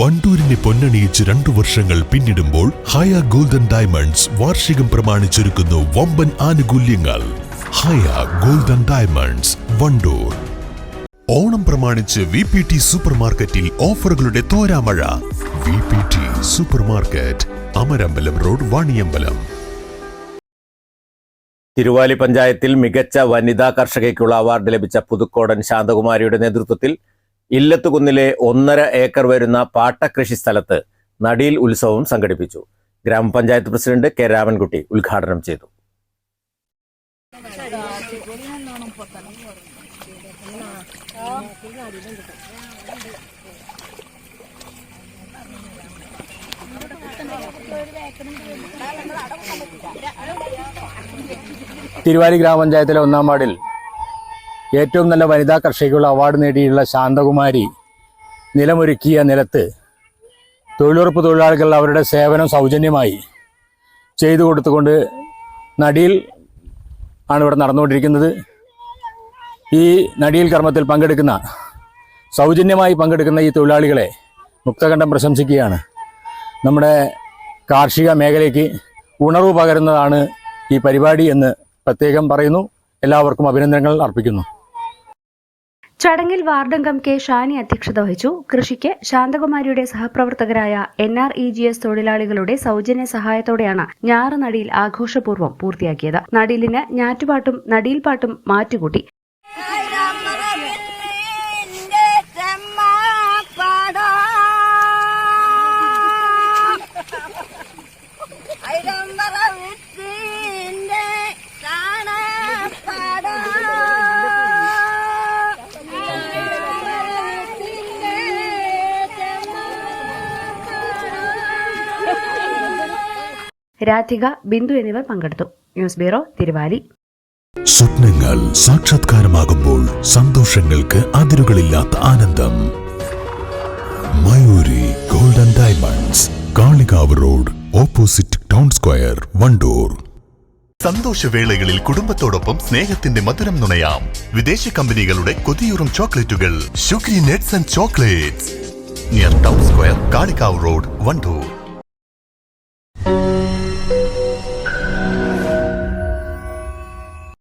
വണ്ടൂരിനെ പൊന്നണിയിച്ച് രണ്ടു വർഷങ്ങൾ പിന്നിടുമ്പോൾ ഹയ ഗോൾഡൻ ഡയമണ്ട്സ് വാർഷികം പ്രമാണിച്ചൊരുക്കുന്നു വമ്പൻ ആനുകൂല്യങ്ങൾ. ഹയ ഗോൾഡൻ ഡയമണ്ട്സ് വണ്ടൂർ. ഓണം പ്രമാണിച്ച് വി പി ടി സൂപ്പർ മാർക്കറ്റിൽ ഓഫറുകളുടെ തോരാമഴ. V P T super market Amarambalam road Vaniyambalam. Thiruvali പഞ്ചായത്തിൽ മികച്ച വനിതാ കർഷകയ്ക്കുള്ള അവാർഡ് ലഭിച്ച പുതുക്കോടൻ ശാന്തകുമാരിയുടെ നേതൃത്വത്തിൽ ഇല്ലത്തുകുന്നിലെ ഒന്നര ഏക്കർ വരുന്ന പാട്ടകൃഷി സ്ഥലത്ത് നടിയിൽ ഉത്സവം സംഘടിപ്പിച്ചു. ഗ്രാമപഞ്ചായത്ത് പ്രസിഡന്റ് കെ രാമൻകുട്ടി ഉദ്ഘാടനം ചെയ്തു. തിരുവാലി ഗ്രാമപഞ്ചായത്തിലെ ഒന്നാം വാർഡിൽ ഏറ്റവും നല്ല വനിതാ കർഷകയ്ക്കുള്ള അവാർഡ് നേടിയുള്ള ശാന്തകുമാരി നിലമൊരുക്കിയ നിലത്ത് തൊഴിലുറപ്പ് തൊഴിലാളികൾ അവരുടെ സേവനം സൗജന്യമായി ചെയ്തു കൊടുത്തുകൊണ്ട് നടിയിൽ ആണ് ഇവിടെ നടന്നുകൊണ്ടിരിക്കുന്നത്. ഈ നടിയിൽ കർമ്മത്തിൽ പങ്കെടുക്കുന്ന സൗജന്യമായി പങ്കെടുക്കുന്ന ഈ തൊഴിലാളികളെ മുക്തകണ്ഠം പ്രശംസിക്കുകയാണ്. നമ്മുടെ കാർഷിക മേഖലയ്ക്ക് ഉണർവ് പകരുന്നതാണ് ഈ പരിപാടി എന്ന് പ്രത്യേകം പറയുന്നു. എല്ലാവർക്കും അഭിനന്ദനങ്ങൾ അർപ്പിക്കുന്നു. ചടങ്ങിൽ വാർഡംഗം കെ ഷാനി അധ്യക്ഷത വഹിച്ചു. കൃഷിക്ക് ശാന്തകുമാരിയുടെ സഹപ്രവർത്തകരായ N R E G S തൊഴിലാളികളുടെ സൗജന്യ സഹായത്തോടെയാണ് ഞാറ് നടിയിൽ ആഘോഷപൂർവം പൂർത്തിയാക്കിയത്. നടീലിന് ഞാറ്റുപാട്ടും നടിയിൽപാട്ടും മാറ്റുകൂട്ടി. രാധിക ബിന്ദു എന്നിവർ പങ്കെടുത്തു. News bureau Thiruvali. സ്വപ്നങ്ങൾ സാക്ഷാത്കാരമാകുമ്പോൾ സന്തോഷങ്ങൾക്ക് അതിരുകളില്ലാത്ത ആനന്ദം. Mayuri golden diamonds Kalikavu road opposite town square Wandoor. സന്തോഷവേളകളിൽ കുടുംബത്തോടൊപ്പം സ്നേഹത്തിന്റെ മധുരം നുണയാം. വിദേശ കമ്പനികളുടെ കൊതിയൂറും ചോക്ലേറ്റുകൾ. ഷുഗ്രി nuts and chocolates. Near town square Kalikavu road Wandoor.